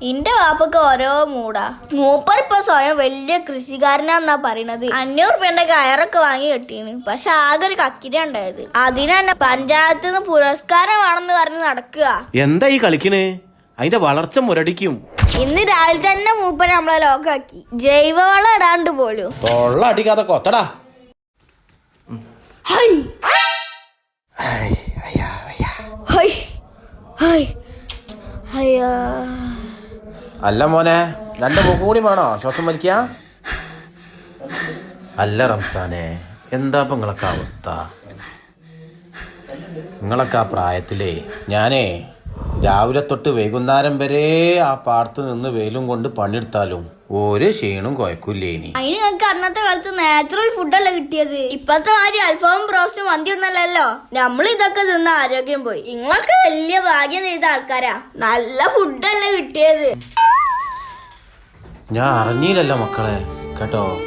ഇന്റെ വാപ്പക്ക് ഓരോ മൂടാ മൂപ്പർ ഇപ്പൊ സ്വയം വലിയ കൃഷിക്കാരനാന്നാ പറയണത് അഞ്ഞൂറ് രൂപന്റെ കയറൊക്കെ വാങ്ങി കെട്ടീന് പക്ഷെ ആകെ ഒരു കക്കിര ഉണ്ടായത് അതിനെന്നെ പഞ്ചായത്തിൽ നിന്ന് പുരസ്കാരം വേണമെന്ന് പറഞ്ഞ് നടക്കുക എന്താ ഈ കളിക്കണേ അതിന്റെ വളർച്ച മുരടിക്കും ഇന്ന് രാവിലെ തന്നെ മൂപ്പർ നമ്മളെ ലോക്കാക്കി ജൈവവളം ഇടാണ്ട് പോലും തൊള്ള അടിക്കാതെ കൊത്തടാ ഹൈ ഹൈ ഹൈ ഹയ്യാ അല്ല മോനെ രണ്ട് മൂക്കും കൂടി വേണോ? ശ്വാസം വലിക്ക? അല്ല റംസാനെ എന്താ ഇപ്പൊ നിങ്ങളൊക്കെ അവസ്ഥ? നിങ്ങളൊക്കെ ആ പ്രായത്തിലേ ഞാനേ രാവിലെ തൊട്ട് വൈകുന്നേരം വരെ ആ പാടത്ത് നിന്ന് വെയിലും കൊണ്ട് പണിയെടുത്താലും ഒരു ക്ഷീണും കുഴക്കൂലേ ഇനി? അതിന് ഞങ്ങൾക്ക് അന്നത്തെ കാലത്ത് നാച്ചുറൽ ഫുഡല്ല കിട്ടിയത്. ഇപ്പത്തെ മാതിരി അൽഫാമും ബ്രോസ്റ്റും മന്തിയൊന്നല്ലല്ലോ നമ്മൾ ഇതൊക്കെ തിന്ന ആരോഗ്യം പോയി. നിങ്ങൾക്ക് വലിയ ഭാഗ്യം ചെയ്ത ആൾക്കാരാ. നല്ല ഫുഡല്ല കിട്ടിയത്. ഞാൻ അറിഞ്ഞില്ലല്ലോ മക്കളെ. കേട്ടോ?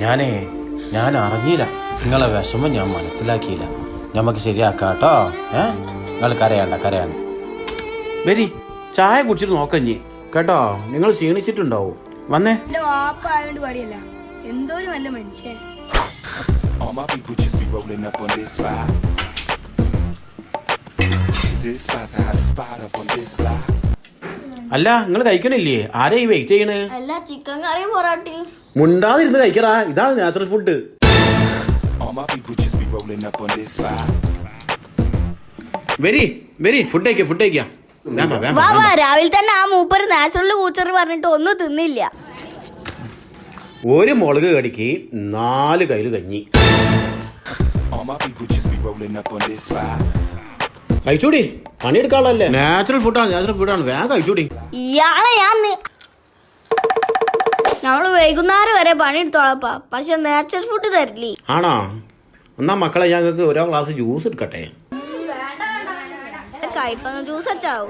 ഞാനേ ഞാൻ അറിഞ്ഞില്ല. നിങ്ങളെ വിഷമം ഞാൻ മനസ്സിലാക്കിയില്ല. നമുക്ക് ശരിയാക്കാം കേട്ടോ. ഏ? നിങ്ങൾ കരയണ്ട കരയണ്ട. വരി ചായ കുടിച്ചിട്ട് നോക്കഞ്ഞി കേട്ടോ? നിങ്ങൾ ക്ഷീണിച്ചിട്ടുണ്ടാവും. വന്നേ. എന്തോ ഒരു നല്ല മനുഷ്യൻ. All my people just be rolling up on this ride. This spot's the hottest spot up on this block. അല്ല നിങ്ങൾ കഴിക്കണില്ലേ? ആരാ ഈ വെയിറ്റ് ചെയ്യണ്? അല്ല ചിക്കൻ കറിയും പൊറാട്ടയും. മുണ്ടാതിരുന്ന് കഴിക്കടാ. ഇതാണ് natural food very very food കഴിക്കാം ഫുഡ് കഴിക്കാം. വാ വാ. രാവിലെ തന്നെ ആ മൂപ്പര് നാച്ചുറൽ കൂച്ചറി പറഞ്ഞിട്ട് ഒന്നും തിന്നില്ല. ഒരു മുളക് കടിക്ക് നാല് കയ്യിൽ കഞ്ഞി. All my people just be rolling up on this ride. കഴിച്ചൂടി. പണിയെടുക്കാളല്ലേ നാച്ചുറൽ ഫുഡാണ് നാച്ചുറൽ ഫുഡാണ് വേഗം കഴിച്ചൂടി. ഇയാളെ ഞാൻ നമ്മൾ വൈകുന്നേരം വരെ പണിയെടുത്തോളപ്പാ. പക്ഷെ നാച്ചുറൽ ഫുഡ് തരില്ലേ? ആണോ? എന്നാ മക്കളെ ഞങ്ങൾക്ക് ഓരോ ഗ്ലാസ് ജ്യൂസ് എടുക്കട്ടെ. കയ്പങ്ങ ജ്യൂസ് വെച്ചാവും